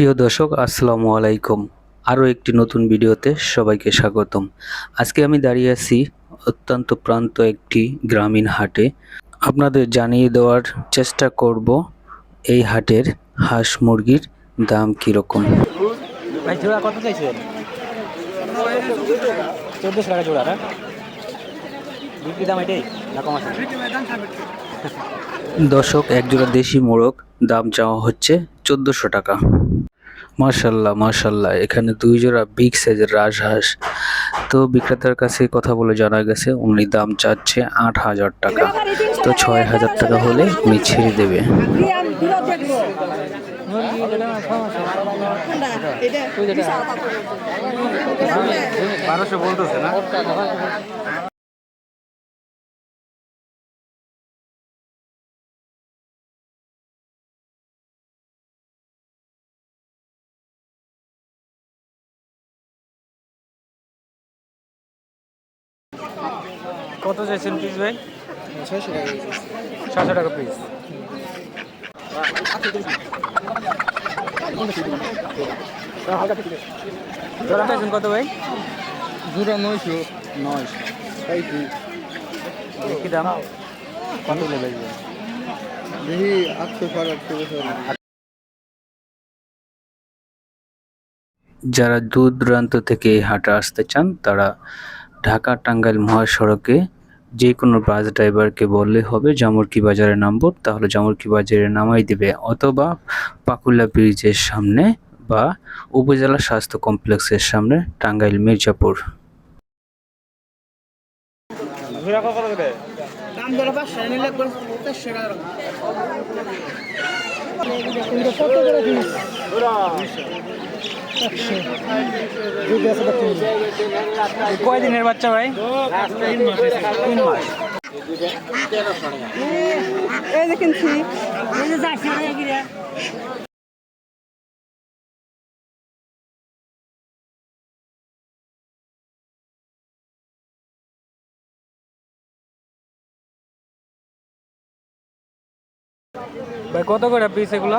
প্রিয় দর্শক আসসালামু আলাইকুম। আরও একটি নতুন ভিডিওতে সবাইকে স্বাগতম। আজকে আমি দাঁড়িয়ে আছি অত্যন্ত প্রান্ত একটি গ্রামীণ হাটে। আপনাদের জানিয়ে দেওয়ার চেষ্টা করব এই হাটের হাঁস মুরগির দাম কীরকম। জোড়া কত চাইছেন? চোদ্দোশো টাকা জোড়া না? বিক্রি দাম এটাই না কম আছে? দর্শক একজোড়া দেশি মোরগ দাম চাওয়া হচ্ছে চোদ্দোশো টাকা। মার্শাল্লাহ মার্শাল্লাহ এখানে দুই জোড়া বিগ সাইজের রাজহাঁস। তো বিক্রেতার কাছে কথা বলে জানা গেছে, উনি দাম চাচ্ছে আট হাজার টাকা। তো ছয় হাজার টাকা হলে উনি ছেড়ে দেবে। বারোশো বলতেছে না? কত চাইছেন পিস ভাই? ছয়শো টাকা ছশো টাকা পিস জোড়া চাইছেন কত ভাই? জোড়া নয়শো নয়শো। তাই কি? কি দাম? কত হলে দেখি আটশো সাড়ে আটশো বছর যারা দূর দূরান্ত থেকে এই হাটে আসতে চান তারা ঢাকা টাঙ্গাইল মহাসড়কে যে কোনো বাস ড্রাইভারকে বললে হবে, জামুরকি বাজারে নামবো, তাহলে জামুরকি বাজারে নামাই দিবে, অথবা পাকুলা ব্রিজের সামনে বা উপজেলা স্বাস্থ্য কমপ্লেক্সের সামনে, টাঙ্গাইল মির্জাপুর। দাম ধরে পাঁচশো নিলে একবার চারশো টাকা কয় দিনের বাচ্চা ভাই তিন মাস এই দেখেন ঠিক ভাই কত করে পিস এগুলো?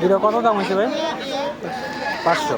দুটো কত দাম হয়েছে ভাই? পাঁচশো।